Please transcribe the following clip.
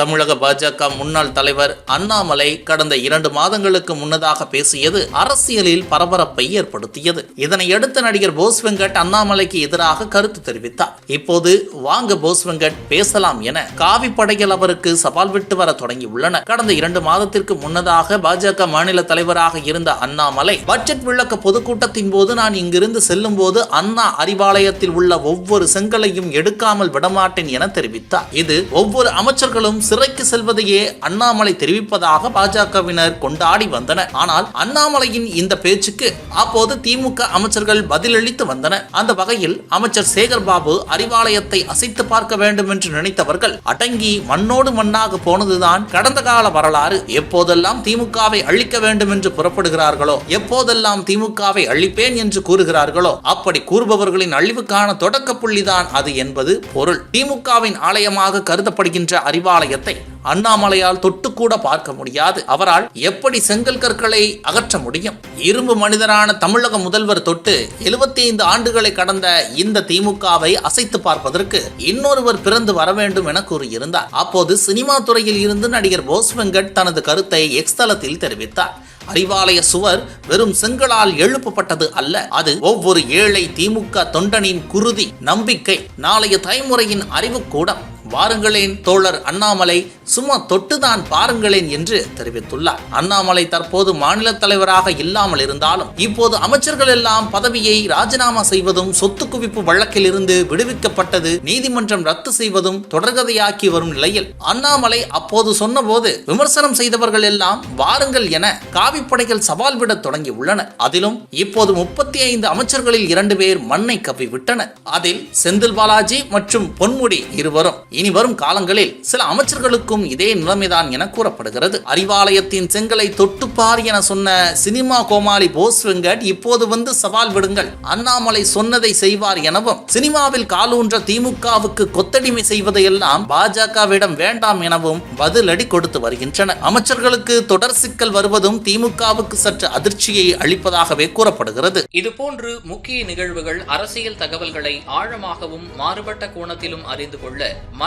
தமிழக பாஜக முன்னாள் தலைவர் அண்ணாமலை கடந்த இரண்டு மாதங்களுக்கு முன்னதாக பேசியது அரசியலில் பரபரப்பை ஏற்படுத்தியது. இதனையடுத்து நடிகர் போஸ் வெங்கட் அண்ணாமலைக்கு எதிராக கருத்து தெரிவித்தார். இப்போது வாங்க போஸ் வெங்கட் பேசலாம் என காவி படைகள் அவருக்கு சவால் விட்டு வர தொடங்கியுள்ளன. கடந்த இரண்டு மாதத்திற்கு முன்னதாக பாஜக மாநில தலைவராக இருந்த அண்ணாமலை பட்ஜெட் விளக்க பொதுக்கூட்டத்தின் போது நான் இங்கிருந்து செல்லும் போது அண்ணா அறிவாலயத்தில் உள்ள ஒவ்வொரு செங்கலையும் எடுக்காமல் விடமாட்டேன் என தெரிவித்தார். இது ஒவ்வொரு அமைச்சர்களும் சிறைக்கு செல்வதையே அண்ணாமலை தெரிவிப்பதாக பாஜகவினர் கொண்டாடி வந்தனர். ஆனால் அண்ணாமலையின் இந்த பேச்சுக்கு அப்போது திமுக அமைச்சர்கள் பதிலளித்து வந்தனர். அந்த வகையில் அமைச்சர் சேகர் பாபு அறிவாலயத்தை அசைத்து பார்க்க வேண்டும் என்று நினைத்தவர்கள் அடங்கி மண்ணோடு மண்ணாக போனதுதான் கடந்த கால வரலாறு. எப்போதெல்லாம் திமுகவை அழிக்க வேண்டும் என்று புறப்படுகிறார்களோ எப்போதெல்லாம் திமுகவை அழிப்பேன் என்று கூறுகிறார்களோ அப்படி கூறுபவர்களின் அழிவுக்கான தொடக்க புள்ளிதான் அது என்பது பொருள். திமுகவின் ஆலயமாக கருதப்படுகின்ற அறிவாலயம் காரியத்தை அண்ணாமலையால் தொட்டுக்கூட பார்க்க முடியாது. அவரால் எப்படி செங்கல் கற்களை அகற்ற முடியும்? இரும்பு மனிதரான தமிழக முதல்வர் தொட்டு 75 ஆண்டுகளை கடந்த இந்த திமுகவை அசைத்து பார்ப்பதற்கு இன்னொருவர் பிறந்து வர வேண்டும் என கூறியிருந்தார். அப்போது சினிமா துறையில் இருந்து நடிகர் போஸ் வெங்கட் தனது கருத்தை எக்ஸ் தளத்தில் தெரிவித்தார். அறிவாலய சுவர் வெறும் செங்கலால் எழுப்பப்பட்டது அல்ல. அது ஒவ்வொரு ஏழை திமுக தொண்டனின் குருதி நம்பிக்கை நாளைய தலைமுறையின் அறிவுக்கூடம். வாருங்களேன் தோழர் அண்ணாமலை சும்மா தொட்டுதான் பாருங்களேன் என்று தெரிவித்துள்ளார். அண்ணாமலை தற்போது மாநில தலைவராக இல்லாமல் இருந்தாலும் இப்போது அமைச்சர்கள் எல்லாம் பதவியை ராஜினாமா செய்வதும் சொத்து குவிப்பு வழக்கில் இருந்து விடுவிக்கப்பட்டது நீதிமன்றம் ரத்து செய்வதும் தொடர்கதையாக்கி வரும் நிலையில் அண்ணாமலை அப்போது சொன்னபோது விமர்சனம் செய்தவர்கள் எல்லாம் வாருங்கள் என காவிப்படைகள் சவால் விட தொடங்கி உள்ளனர் அதிலும் இப்போது முப்பத்தி ஐந்து அமைச்சர்களில் இரண்டு பேர் மண்ணை கவ்வி விட்டனர் அதில் செந்தில் பாலாஜி மற்றும் பொன்முடி இருவரும். இனி வரும் காலங்களில் சில அமைச்சர்களுக்கும் இதே நிலைமைதான் என கூறப்படுகிறது. அறிவாலயத்தின் செங்கலை தொட்டுப்பார் என சொன்ன சினிமா கோமாளி போஸ் வெங்கட் இப்போது வந்து சவால் விடுங்கள். அண்ணாமலை சொன்னதை செய்வார் எனவும் சினிமாவில் காலூன்ற திமுகவுக்கு கொத்தடிமை செய்வதையெல்லாம் பாஜகவிடம் வேண்டாம் எனவும் பதிலடி கொடுத்து வருகின்றன அமைச்சர்களுக்கு தொடர் சிக்கல் வருவதும் திமுகவுக்கு சற்று அதிர்ச்சியை அளிப்பதாகவே கூறப்படுகிறது. இதுபோன்று முக்கிய நிகழ்வுகள் அரசியல் தகவல்களை ஆழமாகவும் மாறுபட்ட கோணத்திலும் அறிந்து கொள்ள